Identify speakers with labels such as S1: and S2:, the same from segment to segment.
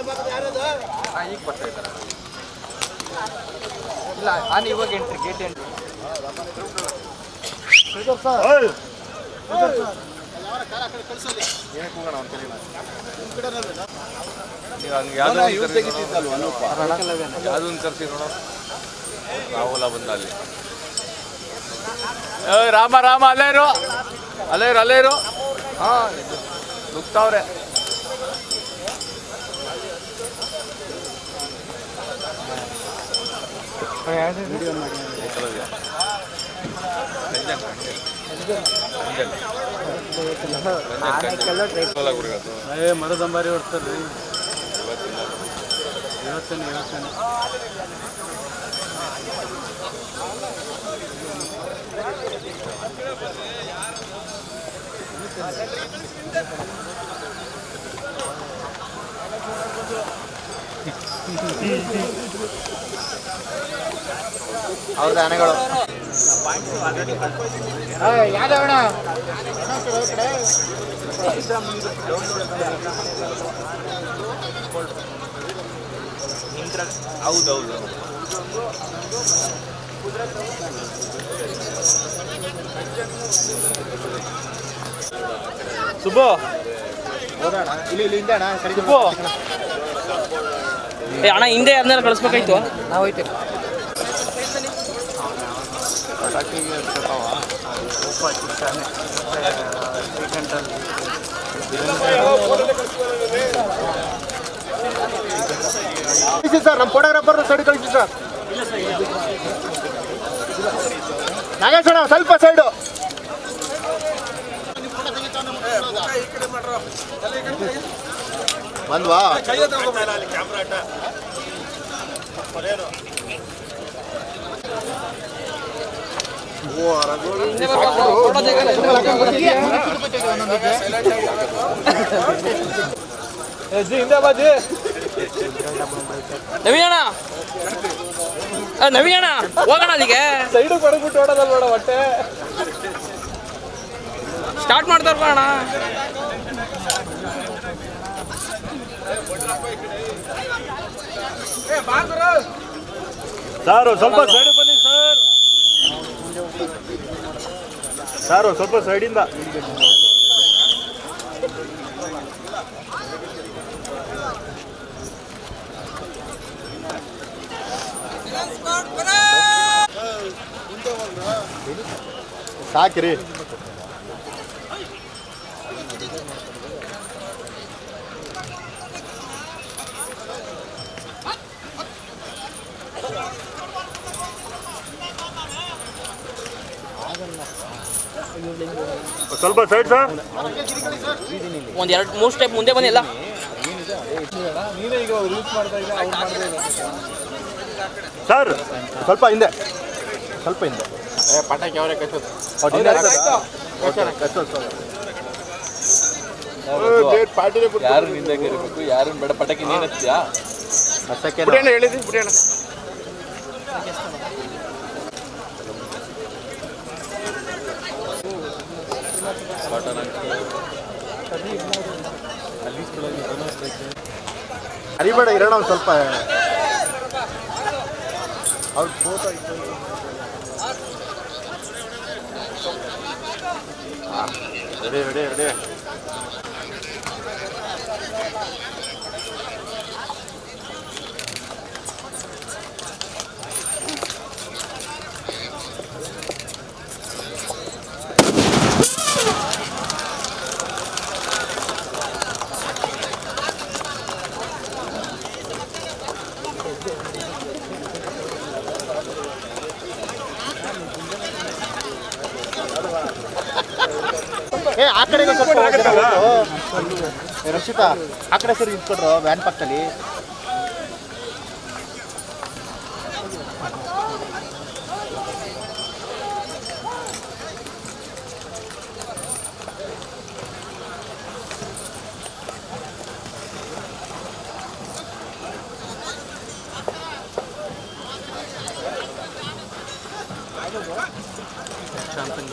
S1: ಈಗ ಬರ್ತಾ ಇದ್ದಾರೆ. ಇಲ್ಲ ನಾನು ಇವಾಗ ಎಂಟ್ರಿ ಗೇಟ್ ಎಂಟ್ರಿ ಕರ್ಸಿ ನೋಡೋ. ರಾಹುಲ ಬಂದ ಅಲ್ಲಿ. ಏ ರಾಮ ರಾಮ ಅಲ್ಲೇ ಇರು. ಅಲ್ಲೇ ಇರು ಅಲ್ಲೇ ಇರು. ಹಾ ನುಗ್ತಾವ್ರೆ
S2: ಏ ಮರದಂಬಾರಿ ಹೊಡ್ತಾರ್ರಿ ಇವತ್ತೇನೆ ಇವತ್ತೇನೆ
S1: ಅವ್ರದ್ದು ಆನೆಗಳು ಹೌದೌದು
S2: ಸುಬ್ಬು.
S1: ಇಲ್ಲಿ ಇಲ್ಲಿ ಹಿಂದೆ ಅಣ್ಣ
S2: ಸುಬ್ಬು.
S3: ಏ ಅಣ್ಣ ಹಿಂದೆ ಅದನ್ನೆಲ್ಲ ಕಳಿಸ್ಬೇಕಾಯ್ತು?
S1: ನಾವು ಹೋಯ್ತೇವೆ. ಸರ್ ನಮ್ಮ ಫೋಟೋಗ್ರಾಫರ್ ಸೈಡ್ ಕಳಿಸಿ ಸರ್ ನಾಗೇಶ್ ಅಣ್ಣ ಸ್ವಲ್ಪ ಸೈಡು ಬಂದ್ವಾ
S2: ಹಿಂದೆ ಬಾಜಿ
S3: ನವೀನ್ ಅಣ್ಣ ಆ, ನವೀನ್ ಅಣ್ಣ ಹೋಗೋಣ ಅಲ್ಲಿಗೆ
S2: ಸೈಡ್ ಬಡ್ಬಿಟ್ಟು ಓಡೋದಲ್ಲ ನೋಡ ಹೊಟ್ಟೆ
S3: ಸ್ಟಾರ್ಟ್ ಮಾಡ್ತಾರ ಅಣ್ಣ
S2: ಸಾರು ಸ್ವಲ್ಪ ಸೈಡ್ ಬನ್ನಿ ಸರ್ ಸ್ವಲ್ಪ ಸೈಡಿಂದ.
S1: ಸಾಕ್ರಿ.
S2: ಸ್ವಲ್ಪ ಸೈಡ್ ಸರ್
S3: ಒಂದ್ ಎರಡು ಮೂರು ಸ್ಟೆಪ್ ಮುಂದೆ ಬನ್ನಿ ಎಲ್ಲ.
S2: ಸರ್
S1: ಸ್ವಲ್ಪ ಹಿಂದೆ. ಸ್ವಲ್ಪ ಹಿಂದೆ.
S2: ಪಟಾಕಿ ಅವರೇ ಕಚ್ಚೋದು. ಯಾರು ನಿಂದಾಗೆ ಇರಬೇಕು ಯಾರು ಬೇಡ ಪಟಾಕಿ ನೀನು ಹಚ್ಚಿಯಾ?
S1: ಹಚ್ಚಕ್ಕೆ
S2: ಹೇಳಿದ್ವಿ
S1: ಅರಿಬೇಡ ಇರೋಣ ಒಂದು ಸ್ವಲ್ಪ. ಅವ್ರ ಫೋಟೋ ರೆಡಿ ರೆಡಿ ರೆಡಿ ಏ ಆ ಕಡೆ ಸ್ವಲ್ಪ ಹೋಗ್ತಾರೆ. ರಕ್ಷಿತಾ ಆ ಕಡೆ ಸರಿ ಇಟ್ಕೊಂಡ್ರು ವ್ಯಾನ್ ಪಕ್ಕದಲ್ಲಿ.
S4: ಶಾಂತಂಗ್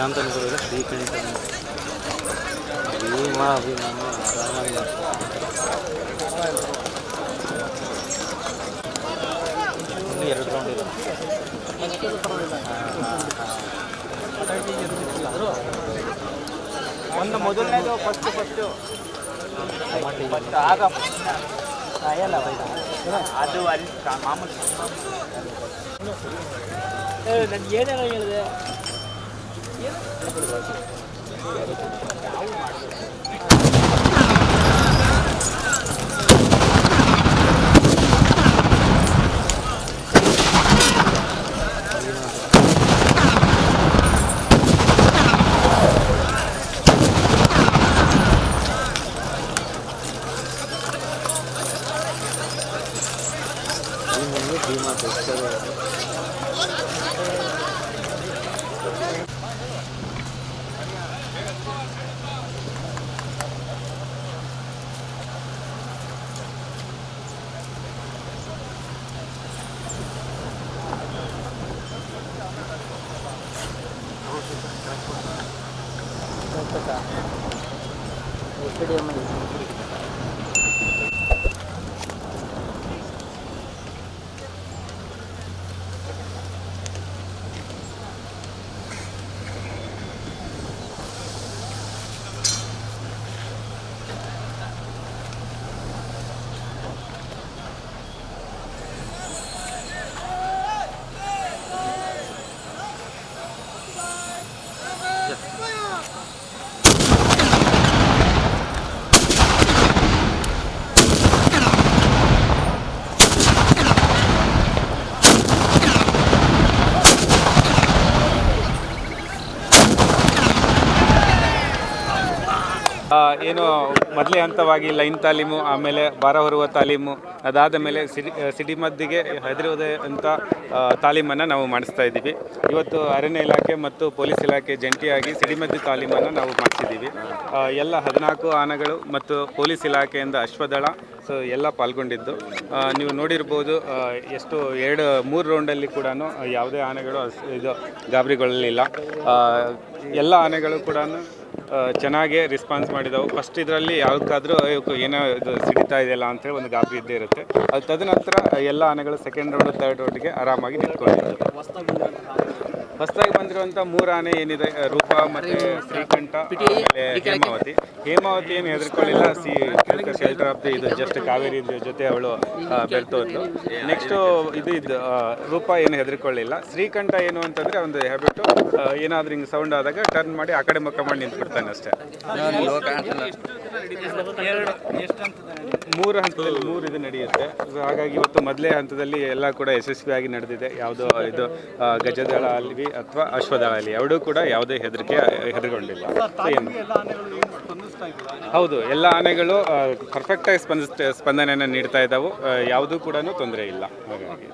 S4: ಶಾಂತನ ಗುರುಗಳ ಶ್ರೀಕಂಠ ಭೀಮ ಅಭಿಮಾನ ಆರಾಮಾಗಿ ಇನ್ನು ಎರಡು ರೌಂಡ್ ಇದೆ.
S3: ಒಂದು ಮೊದಲನೇದು ಫಸ್ಟ್ ಫಸ್ಟು ಫಸ್ಟ್ ಆಗ
S4: ಎಲ್ಲ
S3: ಅದು ಅಲ್ಲಿ ಮಾಮೂಲಿ.
S4: ನನ್ಗೆ ಏನೇನೋ ಹೇಳಿದೆ? ಭೀಮನಿಗೆ ಭೀಮ ಬೆಚ್ಚಗೆ
S5: ಆ, ಏನು ಮೊದಲೇ ಹಂತವಾಗಿ ಲೈನ್ ತಾಲೀಮು, ಆಮೇಲೆ ಭಾರ ಹೊರುವ ತಾಲೀಮು, ಅದಾದ ಮೇಲೆ ಸಿಡಿ ಸಿಡಿಮದ್ದಿಗೆ ಅಂತ ತಾಲೀಮನ್ನು ನಾವು ಮಾಡಿಸ್ತಾ ಇದ್ದೀವಿ. ಇವತ್ತು ಅರಣ್ಯ ಇಲಾಖೆ ಮತ್ತು ಪೊಲೀಸ್ ಇಲಾಖೆ ಜಂಟಿಯಾಗಿ ಸಿಡಿಮದ್ದು ತಾಲೀಮನ್ನು ನಾವು ಮಾಡಿಸಿದ್ದೀವಿ. ಎಲ್ಲ ಹದಿನಾಲ್ಕು ಆನೆಗಳು ಮತ್ತು ಪೊಲೀಸ್ ಇಲಾಖೆಯಿಂದ ಅಶ್ವದಳ, ಸೊ ಎಲ್ಲ ಪಾಲ್ಗೊಂಡಿದ್ದು. ನೀವು ನೋಡಿರ್ಬೋದು ಎಷ್ಟು, ಎರಡು, ಮೂರು ರೌಂಡಲ್ಲಿ ಕೂಡ ಯಾವುದೇ ಆನೆಗಳು ಇದು ಗಾಬರಿಗೊಳ್ಳಲಿಲ್ಲ. ಎಲ್ಲ ಆನೆಗಳು ಕೂಡ ಚೆನ್ನಾಗಿ ರೆಸ್ಪಾನ್ಸ್ ಮಾಡಿದವು. ಫಸ್ಟ್ ಇದರಲ್ಲಿ ಯಾವುದಕ್ಕಾದ್ರೂ ಏನೋ ಇದು ಸಿಡಿತಾ ಇದೆಯಲ್ಲ ಅಂತೇಳಿ ಒಂದು ಗಾಬರಿ ಇದ್ದೇ ಇರುತ್ತೆ. ಅದು ತದನಂತರ ಎಲ್ಲ ಆನೆಗಳು ಸೆಕೆಂಡ್ ರೌಂಡ್ ತರ್ಡ್ ರೌಂಡ್ಗೆ ಆರಾಮಾಗಿ ನಿಂತ್ಕೊಂಡಿದ್ದರು ಹೊಸದಾಗಿ ಬಂದಿರುವಂಥ ಮೂರು ಆನೆ ಏನಿದೆ, ರೂಪ ಮತ್ತು ಶ್ರೀಕಂಠ, ಆಮೇಲೆ ಹೇಮಾವತಿ. ಹೇಮಾವತಿ ಏನು ಹೆದರ್ಕೊಳ್ಳಿಲ್ಲ ಸಿ ಶೆಲ್ಟರ್ ಆಫ್ ದಿ ಇದು ಜಸ್ಟ್ ಕಾವೇರಿ ಜೊತೆ ಅವಳು ಬೆಳ್ತೋದ್ಲು ನೆಕ್ಸ್ಟು ಇದು ಇದು ರೂಪ ಏನು ಹೆದರ್ಕೊಳ್ಳಿಲ್ಲ. ಶ್ರೀಕಂಠ ಏನು ಅಂತಂದ್ರೆ ಒಂದು ಹ್ಯಾಬಿಟು ಏನಾದ್ರೂ ಹಿಂಗೆ ಸೌಂಡ್ ಆದಾಗ ಟರ್ನ್ ಮಾಡಿ ಆ ಕಡೆ ಮುಖ ಮಾಡಿ ನಿಂತ್ಬಿಡ್ತಾನೆ ಅಷ್ಟೇ. ಮೂರು ಹಂತದಲ್ಲಿ, ಮೂರು ಇದು ನಡೆಯುತ್ತೆ. ಹಾಗಾಗಿ ಇವತ್ತು ಮೊದಲೇ ಹಂತದಲ್ಲಿ ಎಲ್ಲ ಕೂಡ ಯಶಸ್ವಿಯಾಗಿ ನಡೆದಿದೆ. ಯಾವುದೋ ಇದು ಗಜದಳ ಅಲ್ಲಿ ಅಥವಾ ಅಶ್ವದಳ ಅಲ್ಲಿ ಎರಡೂ ಕೂಡ ಯಾವುದೇ ಹೆದರಿಕೆ ಹೆದರ್ಗೊಂಡಿಲ್ಲ ಹೌದು ಎಲ್ಲ ಆನೆಗಳು ಪರ್ಫೆಕ್ಟಾಗಿ ಸ್ಪಂದಿಸ್ ಸ್ಪಂದನೆಯನ್ನು ನೀಡ್ತಾ ಇದ್ದಾವೆ. ಯಾವುದೂ ಕೂಡ ತೊಂದರೆ ಇಲ್ಲ. ಹಾಗಾಗಿ?